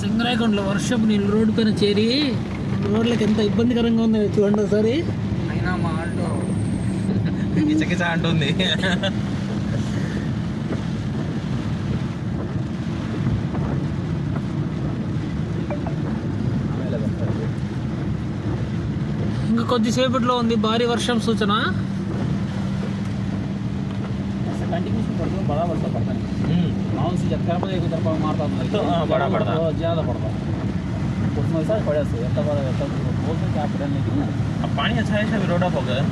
సింగరాయకొండలో వర్షం నీళ్ళు రోడ్డు పైన చేరి రోడ్లకు ఎంత ఇబ్బందికరంగా ఉందో చూడండి ఒకసారి. అయినా మా ఆటో కిచకిచ అంటుంది. ఇంకా కొద్దిసేపట్లో ఉంది భారీ వర్షం సూచన. వర్షం पड़ता है माउंट से जब कर एक तरफ मारता है तो, हाँ, बड़ा पड़ता है। बहुत ज्यादा पड़ता है उसमें ऐसा पड़ा से इतना बड़ा इतना बोलते हैं कि आप पढ़ने लेकिन अब पानी अच्छा है सब रोड अप हो गया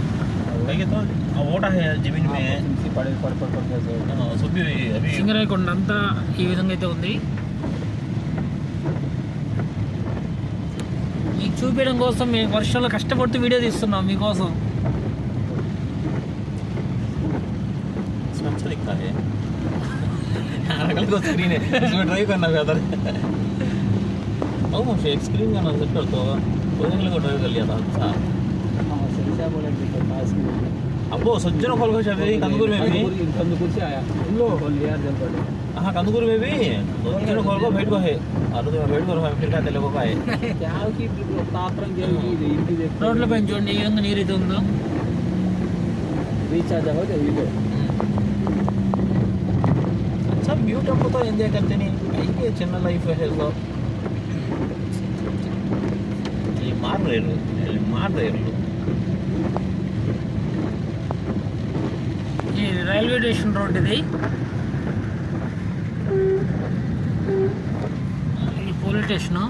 कहीं तो अब वोटा है जमीन में इनसे पड़े पड़ पड़ पड़ कैसे हाँ, सब भी अभी సింగరాయకొండ అంతా ఈ విధంగా అయితే ఉంది మీకు చూపించడం కోసం మేము వర్షంలో కష్టపడుతూ వీడియో తీస్తున్నాం మీకోసం इसमें अरगल को स्क्रीन है इसमें ट्राई करना बेहतर है और मुझे एक स्क्रीन का नज़र कर तो को ड्राइव कर लिया था अच्छा अबो सज्जनों कॉल को चल रही कंदुकुर में भी कंदुकुर से आया उन लोग यार जब हाँ कंदुकुर में भी सज्जनों कॉल को भेंट को है अरे तो भेंट करो फिर का तेरे को का है क्या की तापरंग जल्दी इंटी देख रोड पे जोड़ने यंग नहीं रहते उन लोग रीचार्ज हो जाए वीडियो మ్యూట్ అయిపోతా ఎంజాయ్ చేయకంటే అయితే చిన్న లైఫ్ హెల్లో ಇಲ್ಲಿ ಮಾರಲೇರು ಇಲ್ಲಿ ಮಾಡದೇ ಇರಲು ఈ రైల్వే స్టేషన్ రోడ్ ఇది పోలీస్ స్టేషను